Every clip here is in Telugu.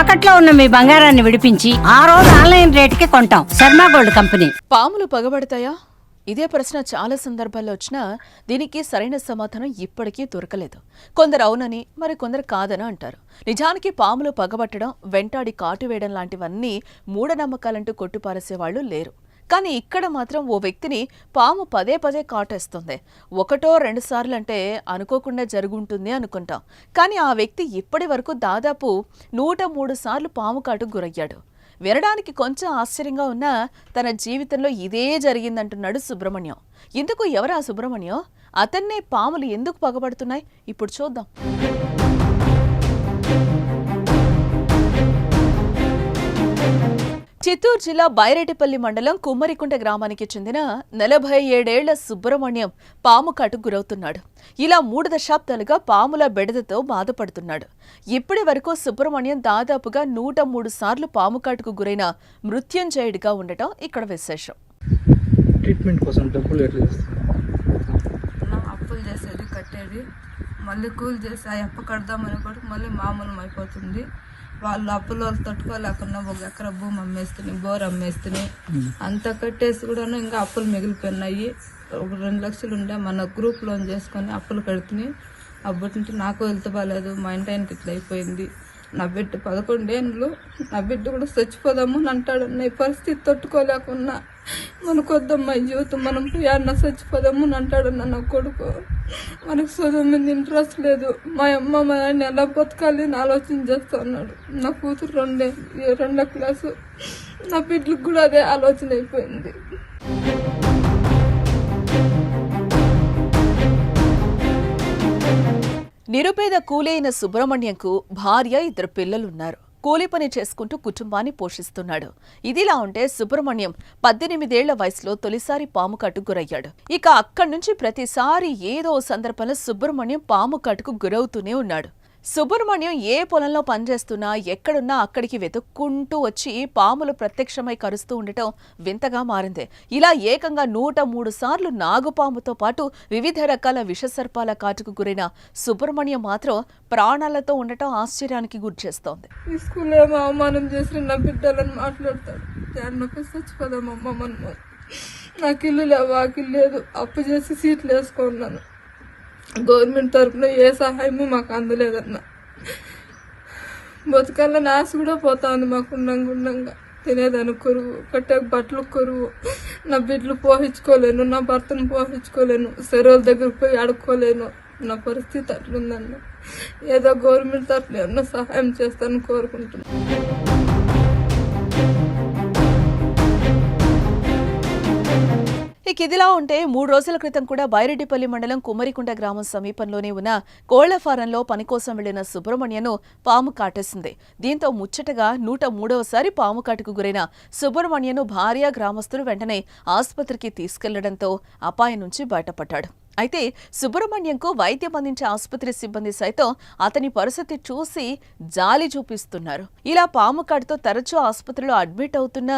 తాకట్లో ఉన్న మీ బంగారాన్ని విడిపించి ఆ రోజు ఆన్లైన్ రేటుకి కొంటాం. Sharma gold company. పాములు పగబడతాయా? ఇదే ప్రశ్న చాలా సందర్భాల్లో వచ్చినా దీనికి సరైన సమాధానం ఇప్పటికీ దొరకలేదు. కొందరు అవునని మరి కొందరు కాదని అంటారు. నిజానికి పాములు పగబట్టడం వెంటాడి కాటు వేయడం లాంటివన్నీ మూఢనమ్మకాలంటూ కొట్టుపారేసేవాళ్ళు లేరు. కానీ ఇక్కడ మాత్రం ఓ వ్యక్తిని పాము పదే పదే కాటేస్తుంది. ఒకటో రెండు సార్లు అంటే అనుకోకుండా జరుగుంటుంది అనుకుంటాం. కానీ ఆ వ్యక్తి ఇప్పటి వరకు దాదాపు నూట మూడు సార్లు పాము కాటుకు గురయ్యాడు. వినడానికి కొంచెం ఆశ్చర్యంగా ఉన్నా తన జీవితంలో ఇదే జరిగిందంటున్నాడు సుబ్రహ్మణ్యం. ఇందుకు ఎవరా సుబ్రహ్మణ్యం? అతన్నే పాములు ఎందుకు పగబడుతున్నాయి? ఇప్పుడు చూద్దాం. చిత్తూరు జిల్లా బైరెడ్డిపల్లి మండలం కుమ్మరికుంట గ్రామానికి చెందిన నలభై ఏడేళ్ళ సుబ్రహ్మణ్యం పాము కాటుకు గురవుతున్నాడు. ఇలా మూడు దశాబ్దాలుగా పాముల బెడదతో బాధపడుతున్నాడు. ఇప్పటి వరకు సుబ్రహ్మణ్యం దాదాపుగా నూట మూడు సార్లు పాము కాటుకు గురైన మృత్యుంజయుడిగా ఉండటం ఇక్కడ విశేషం. ట్రీట్మెంట్ కోసం డబ్బులు ఎట్లా అప్పులు చేసేది కట్టేది మళ్ళీ కూలి చేసి ఆ అప్పు కడదామని కూడా మళ్ళీ మామూలు అయిపోతుంది. వాళ్ళు అప్పుల వాళ్ళు తట్టుకోలేకుండా ఒక ఎకరా భూమి అమ్మేస్తున్నాయి బోర్ అమ్మేస్తున్నాయి. అంత కట్టేసి కూడా ఇంకా అప్పులు మిగిలిపోయినాయి. ఒక రెండు లక్షలు ఉండే మన గ్రూప్ లోన్ చేసుకొని అప్పులు కడుతున్నాయి అప్పటి నాకు వెళ్తే బాగాలేదు మా ఇంటి ఆయనకి ఇట్లా అయిపోయింది. నా బిడ్డ పదకొండేళ్ళు నా బిడ్డ కూడా చచ్చిపోదాము అని అంటాడు. ఈ పరిస్థితి తట్టుకోలేకున్నా. మనకొద్దమ్మా ఈ జీవితం మనం యాన్న చచ్చిపోదాము అని అంటాడన్న నా కొడుకు. మనకు చదువు మీద ఇంట్రెస్ట్ లేదు. మా అమ్మ మా ఆయన ఎలా బతకాలి అని ఆలోచన చేస్తా ఉన్నాడు. నా కూతురు రెండే రెండో క్లాసు. నా బిడ్డలకు కూడా అదే ఆలోచన అయిపోయింది. నిరుపేద కూలైన సుబ్రహ్మణ్యంకు భార్య ఇద్దరు పిల్లలున్నారు. కూలీ పని చేసుకుంటూ కుటుంబాన్ని పోషిస్తున్నాడు. ఇదిలా ఉంటే సుబ్రహ్మణ్యం పద్దెనిమిదేళ్ళ వయసులో తొలిసారి పాము కట్టుకు గురయ్యాడు. ఇక అక్కడి నుంచి ప్రతిసారి ఏదో సందర్భంలో సుబ్రహ్మణ్యం పాము కట్టుకు గురవుతూనే ఉన్నాడు. సుబ్రహ్మణ్యం ఏ పొలంలో పనిచేస్తున్నా ఎక్కడున్నా అక్కడికి వెతుక్కుంటూ వచ్చి పాములు ప్రత్యక్షమై కరుస్తూ ఉండటం వింతగా మారింది. ఇలా ఏకంగా నూట మూడు సార్లు నాగుపాముతో పాటు వివిధ రకాల విషసర్పాల కాటుకు గురైన సుబ్రహ్మణ్యం మాత్రం ప్రాణాలతో ఉండటం ఆశ్చర్యానికి గురిచేస్తోంది చేస్తోంది. స్కూల్లో అవమానం చేసి నా బిడ్డలని మాట్లాడతాడు. చచ్చిపోదామమ్మ మనం నాకు ఇల్లు లేవు ఆకిల్లు లేదు. అప్పు చేసి సీట్లు వేసుకున్నాను గవర్నమెంట్ తరఫున ఏ సహాయము మాకు అందలేదన్న. బతుకల్ల నాసు కూడా పోతా ఉంది మాకు ఉండంగా ఉండంగా. తినేదానికి కొరువు కట్టే బట్టలు కొరువు నా బిడ్డలు పోహించుకోలేను నా భర్తను పోహించుకోలేను సెరవుల దగ్గరికి పోయి అడుక్కోలేను నా పరిస్థితి అట్లుందన్న. ఏదో గవర్నమెంట్ తరఫున ఏమన్నా సహాయం చేస్తాను కోరుకుంటున్నాను ఇక ఇదిలా ఉంటే మూడు రోజుల క్రితం కూడా బైరెడ్డిపల్లి మండలం కుమ్మరికుంట గ్రామం సమీపంలోనే ఉన్న కోళ్ళ ఫారంలో పని కోసం వెళ్ళిన సుబ్రహ్మణ్యను పాము కాటేసింది. దీంతో ముచ్చటగా నూట మూడవసారి పాము కాటుకు గురైన సుబ్రహ్మణ్యను భార్య గ్రామస్తులు వెంటనే ఆసుపత్రికి తీసుకెళ్ళడంతో అపాయం నుంచి బయటపడ్డాడు. అయితే సుబ్రహ్మణ్యంకు వైద్యం అందించే ఆసుపత్రి సిబ్బంది సైతం అతని పరిస్థితి చూసి జాలి చూపిస్తున్నారు. ఇలా పాము కాటుతో తరచూ ఆసుపత్రిలో అడ్మిట్ అవుతున్న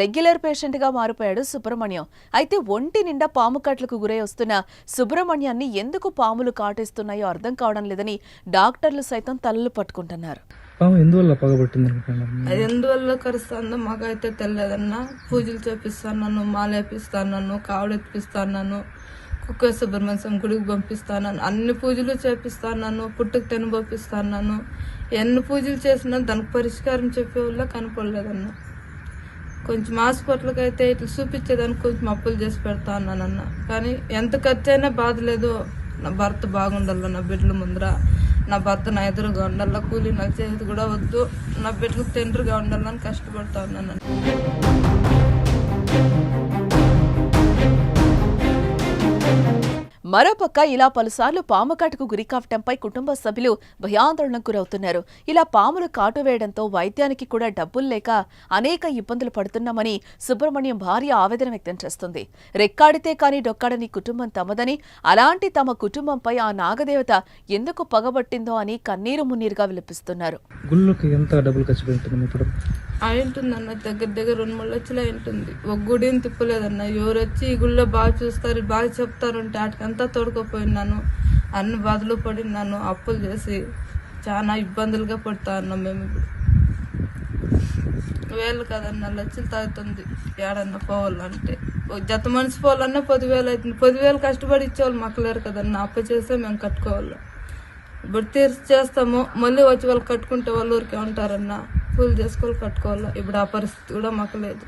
రెగ్యులర్ పేషెంట్గా మారిపోయాడు సుబ్రహ్మణ్యం. అయితే ఒంటి నిండా పాము కాట్లకు గురై వస్తున్న సుబ్రహ్మణ్యాన్ని ఎందుకు పాములు కాటేస్తున్నాయో అర్థం కావడం లేదని డాక్టర్లు సైతం తలలు పట్టుకుంటున్నారు. పాము ఎందువల్ల పగబట్టింది అది ఎందువల్ల కరుస్తుందో మాకైతే తెలియదన్న. పూజలు చేపిస్తాను మాలేపిస్తాను కావడెత్తిపిస్తాను కుక్క సుబ్రహ్మణ్యం గుడికి పంపిస్తాను అన్ని పూజలు చేపిస్తాను పుట్టుకు తెను పంపిస్తాను ఎన్ని పూజలు చేసినా దానికి పరిష్కారం చెప్పే వల్ల కనపడలేదన్న. కొంచెం హాస్పిటల్కి అయితే ఇట్లా చూపించేదానికి కొంచెం అప్పులు చేసి పెడతా అన్నానన్న. కానీ ఎంత ఖర్చు అయినా బాధ లేదు. నా భర్త బాగుండాల నా బిడ్డల ముందర. నా భర్త నా ఎదురుగా ఉండాల కూలి నాకు చేసేది కూడా వద్దు. నా బిడ్డలకు తండ్రిగా ఉండాలని కష్టపడతా ఉన్నాను మరోపక్క ఇలా పలుసార్లు పాము కాటుకు గురి కావటంపై కుటుంబ సభ్యులు భయాందోళనకు గురవుతున్నారు. ఇలా పాములు కాటు వేయడంతో వైద్యానికి కూడా డబ్బులు లేక అనేక ఇబ్బందులు పడుతున్నామని సుబ్రహ్మణ్యం భార్య ఆవేదన వ్యక్తం చేస్తుంది. రెక్కాడితే కాని డొక్కాడని కుటుంబం తమదని అలాంటి తమ కుటుంబంపై ఆ నాగదేవత ఎందుకు పగబట్టిందో అని కన్నీరు మున్నీరుగా విలపిస్తున్నారు. గుళ్ళకి ఎంత డబ్బులు ఖర్చు ఇప్పుడు? అయింటుంది అన్న దగ్గర దగ్గర రెండు మూడు లక్షలు అయింటుంది. ఒక గుడిని తిప్పలేదన్న ఎవరు వచ్చి ఈ గుళ్ళో బాగా చూస్తారు బాగా చెప్తారు అంటే వాటికంతా తోడుకోపోయినాను అన్ని బాధలు పడినాను అప్పులు చేసి చాలా ఇబ్బందులుగా పడతా ఉన్నాం మేము ఇప్పుడు. వేలు కదన్న లక్షలు తాగుతుంది ఏడన్నా పోవాలంటే. జత మనిషి పోవాలన్నా పదివేలు అవుతుంది పదివేలు కష్టపడి ఇచ్చేవాళ్ళు మక్కలేరు కదన్న కదన్నా అప్ప చేస్తే మేము కట్టుకోవాలి. ఇప్పుడు తీర్చి చేస్తాము మళ్ళీ వచ్చి వాళ్ళు కట్టుకుంటే వాళ్ళు ఊరికే ఉంటారన్నా. కూలి చేసుకోవాలి కట్టుకోవాలి? ఇప్పుడు ఆ పరిస్థితి కూడా మాకు లేదు.